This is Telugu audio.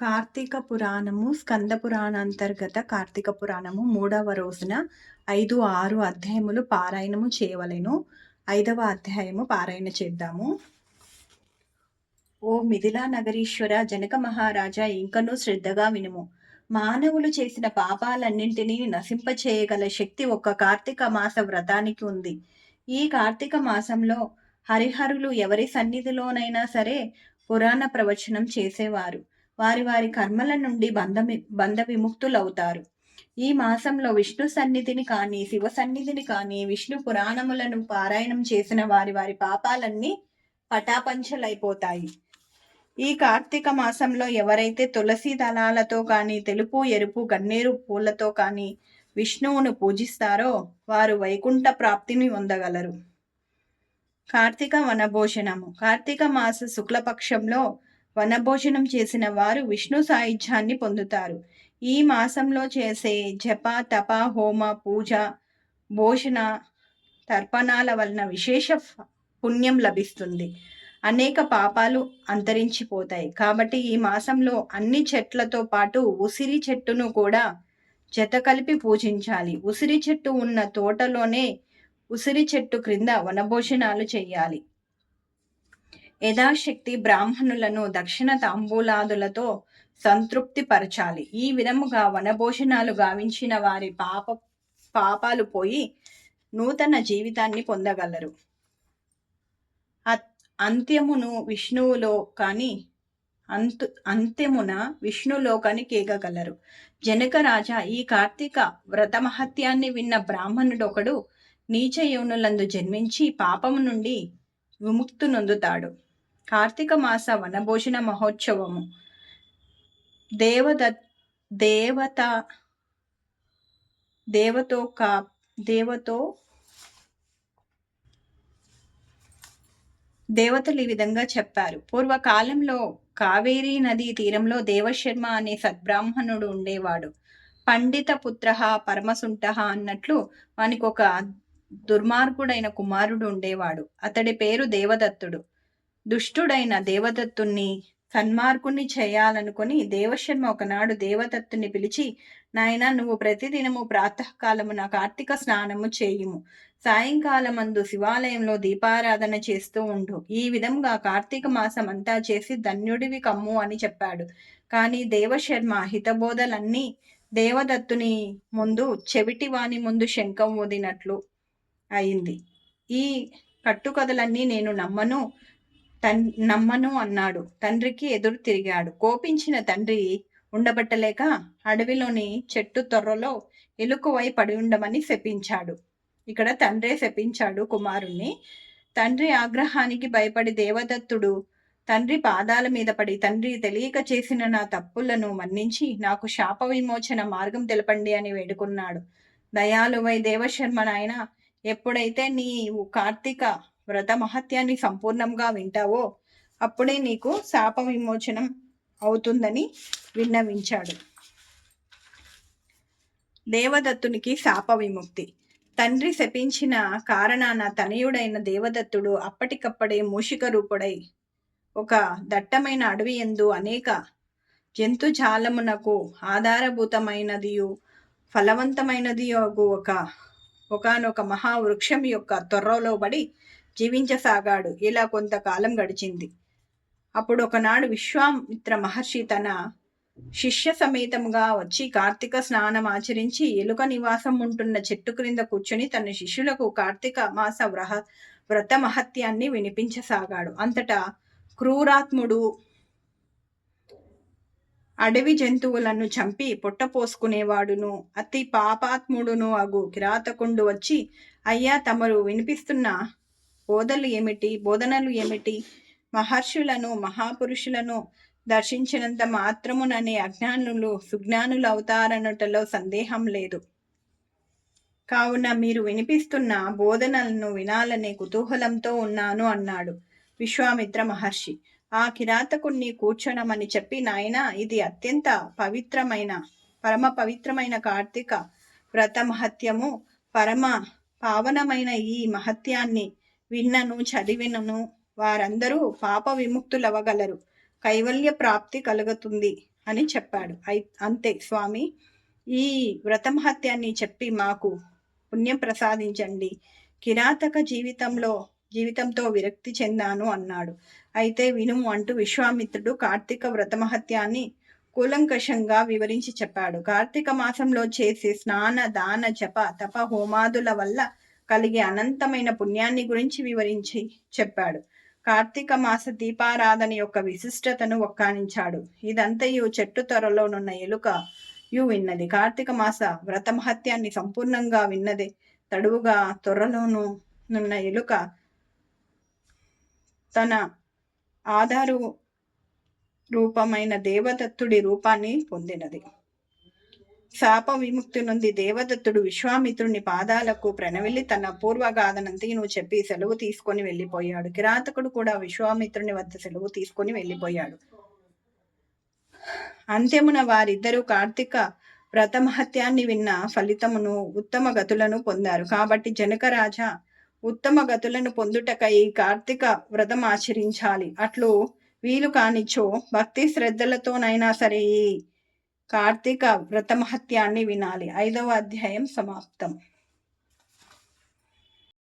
కార్తీక పురాణము స్కంద పురాణాంతర్గత కార్తీక పురాణము మూడవ రోజున ఐదు ఆరు అధ్యాయములు పారాయణము చేయవలెను. ఐదవ అధ్యాయము పారాయణ చేద్దాము. ఓ మిథిలా నగరీశ్వర జనక మహారాజా ఇంకనూ శ్రద్ధగా వినుము. మానవులు చేసిన పాపాలన్నింటినీ నశింపచేయగల శక్తి ఒక్క కార్తీక మాస వ్రతానికి ఉంది. ఈ కార్తీక మాసంలో హరిహరులు ఎవరి సన్నిధిలోనైనా సరే పురాణ ప్రవచనం చేసేవారు. వారి వారి కర్మల నుండి బంధ బంధ విముక్తులవుతారు ఈ మాసంలో విష్ణు సన్నిధిని కానీ శివ సన్నిధిని కానీ విష్ణు పురాణములను పారాయణం చేసిన వారి వారి పాపాలన్నీ పటాపంచలైపోతాయి. ఈ కార్తీక మాసంలో ఎవరైతే తులసి దళాలతో కానీ తెలుపు ఎరుపు గన్నేరు పూలతో కానీ విష్ణువును పూజిస్తారో వారు వైకుంఠ ప్రాప్తిని పొందగలరు. కార్తీక వనభోజనము. కార్తీక మాస శుక్లపక్షంలో వనభోజనం చేసిన వారు విష్ణు సాయుధ్యాన్ని పొందుతారు. ఈ మాసంలో చేసే జప తప హోమ పూజ భోజన తర్పణాల వలన విశేష పుణ్యం లభిస్తుంది. అనేక పాపాలు అంతరించిపోతాయి. కాబట్టి ఈ మాసంలో అన్ని చెట్లతో పాటు ఉసిరి చెట్టును కూడా జత కలిపి పూజించాలి. ఉసిరి చెట్టు ఉన్న తోటలోనే ఉసిరి చెట్టు క్రింద వనభోజనాలు చేయాలి. యథాశక్తి బ్రాహ్మణులను దక్షిణ తాంబూలాదులతో సంతృప్తి పరచాలి ఈ విధముగా వనభోజనాలు గావించిన వారి పాప పాపాలు పోయి నూతన జీవితాన్ని పొందగలరు. అంత్యమును విష్ణువులో కానీ అంతు అంత్యమున విష్ణులో కానీ జనక రాజా ఈ కార్తీక వ్రత మహత్యాన్ని విన్న బ్రాహ్మణుడొకడు నీచ యోనులందు జన్మించి పాపము నుండి విముక్తు నొందుతాడు. కార్తీక మాస వనభోజన మహోత్సవము. దేవద దేవత దేవతో కా దేవతో దేవతలు ఈ విధంగా చెప్పారు. పూర్వకాలంలో కావేరీ నదీ తీరంలో దేవశర్మ అనే సద్బ్రాహ్మణుడు ఉండేవాడు. పండిత పుత్ర పరమసుంట అన్నట్లు వానికి ఒక దుర్మార్గుడైన కుమారుడు ఉండేవాడు. అతడి పేరు దేవదత్తుడు. దుష్టుడైన దేవదత్తుణ్ణి సన్మార్కుణ్ణి చేయాలనుకుని దేవశర్మ ఒకనాడు దేవదత్తుని పిలిచి నాయన నువ్వు ప్రతిదినము ప్రాతకాలమున కార్తీక స్నానము చేయుము. సాయంకాలమందు శివాలయంలో దీపారాధన చేస్తూ ఉండు. ఈ విధంగా కార్తీక మాసం అంతా చేసి ధన్యుడివి కమ్ము అని చెప్పాడు. కానీ దేవశర్మ హితబోధలన్నీ దేవదత్తుని ముందు చెవిటివాని ముందు శంఖం ఊదినట్లు అయింది. ఈ కట్టుకథలన్నీ నేను నమ్మను. తన్ నమ్మను అన్నాడు. తండ్రికి ఎదురు తిరిగాడు. కోపించిన తండ్రి ఉండబట్టలేక అడవిలోని చెట్టు తొర్రలో ఎలుకవై పడి ఉండమని శపించాడు. ఇక్కడ తండ్రే శపించాడు కుమారుణ్ణి. తండ్రి ఆగ్రహానికి భయపడి దేవదత్తుడు తండ్రి పాదాల మీద పడి తండ్రి తెలియక చేసిన నా తప్పులను మన్నించి నాకు శాప విమోచన మార్గం తెలపండి అని వేడుకున్నాడు. దయాలువై దేవశర్మ నాయన ఎప్పుడైతే నీవు కార్తీక వ్రత మహత్యాన్ని సంపూర్ణంగా వింటావో అప్పుడే నీకు శాప విమోచనం అవుతుందని విన్నవించాడు. దేవదత్తునికి శాప విముక్తి. తండ్రి శపించిన కారణాన తనయుడైన దేవదత్తుడు అప్పటికప్పుడే మూషిక రూపుడై ఒక దట్టమైన అడవి ఎందు అనేక జంతుజాలమునకు ఆధారభూతమైనదియు ఫలవంతమైనది ఒక ఒకనొక మహావృక్షం యొక్క త్వరలోబడి జీవించసాగాడు. ఇలా కొంతకాలం గడిచింది. అప్పుడు ఒకనాడు విశ్వామిత్ర మహర్షి తన శిష్య సమేతముగా వచ్చి కార్తీక స్నానం ఆచరించి ఎలుక నివాసం ఉంటున్న చెట్టు క్రింద కూర్చుని తన శిష్యులకు కార్తీక మాస వ్రహ వ్రత మహత్యాన్ని వినిపించసాగాడు. అంతటా క్రూరాత్ముడు అడవి జంతువులను చంపి పొట్టపోసుకునేవాడును అతి పాపాత్ముడును అగు కిరాతకుండు వచ్చి అయ్యా తమరు వినిపిస్తున్న బోధలు ఏమిటి? బోధనలు ఏమిటి? మహర్షులను మహాపురుషులను దర్శించినంత మాత్రముననే అజ్ఞానులు సుజ్ఞానులు అవుతారనుటలో సందేహం లేదు. కావున మీరు వినిపిస్తున్న బోధనలను వినాలనే కుతూహలంతో ఉన్నాను అన్నాడు విశ్వామిత్ర మహర్షి. ఆ కిరాతకుణ్ణి కూర్చోనమని చెప్పి నాయన ఇది అత్యంత పవిత్రమైన పరమ పవిత్రమైన కార్తీక వ్రత మహత్యము పరమ పావనమైన ఈ మహత్యాన్ని విన్నను చదివినను వారందరూ పాప విముక్తులవ్వగలరు. కైవల్య ప్రాప్తి కలుగుతుంది అని చెప్పాడు. అయి అంతే స్వామి. ఈ వ్రతమహత్యాన్ని చెప్పి మాకు పుణ్యం ప్రసాదించండి. కిరాతక జీవితంలో జీవితంతో విరక్తి చెందాను అన్నాడు. అయితే వినుము అంటూ విశ్వామిత్రుడు కార్తీక వ్రతమహత్యాన్ని కూలంకషంగా వివరించి చెప్పాడు. కార్తీక మాసంలో చేసే స్నాన దాన జప తప హోమాదుల వల్ల కలిగే అనంతమైన పుణ్యాన్ని గురించి వివరించి చెప్పాడు. కార్తీక మాస దీపారాధన యొక్క విశిష్టతను ఒక్కానించాడు. ఇదంతయు చెట్టు త్వరలోనున్న ఎలుక యు విన్నది. కార్తీక మాస వ్రత మహత్యాన్ని సంపూర్ణంగా విన్నది. తడువుగా త్వరలోను నున్న ఎలుక తన ఆధారు రూపమైన దేవదత్తుడి రూపాన్ని పొందినది. శాప విముక్తి నుండి దేవదత్తుడు విశ్వామిత్రుని పాదాలకు ప్రణవిల్లి తన పూర్వగాథనంతను చెప్పి సెలవు తీసుకొని వెళ్ళిపోయాడు. కిరాతకుడు కూడా విశ్వామిత్రుని వద్ద సెలవు తీసుకొని వెళ్ళిపోయాడు. అంత్యమున వారిద్దరూ కార్తీక వ్రతమహత్యాన్ని విన్న ఫలితమును ఉత్తమ గతులను పొందారు. కాబట్టి జనకరాజా ఉత్తమ గతులను పొందుటకై కార్తీక వ్రతం ఆచరించాలి. అట్లు వీలు కానిచ్చో భక్తి శ్రద్ధలతోనైనా సరే ఈ కార్తీక వ్రతమహత్యాన్ని వినాలి ఐదవ అధ్యాయం సమాప్తం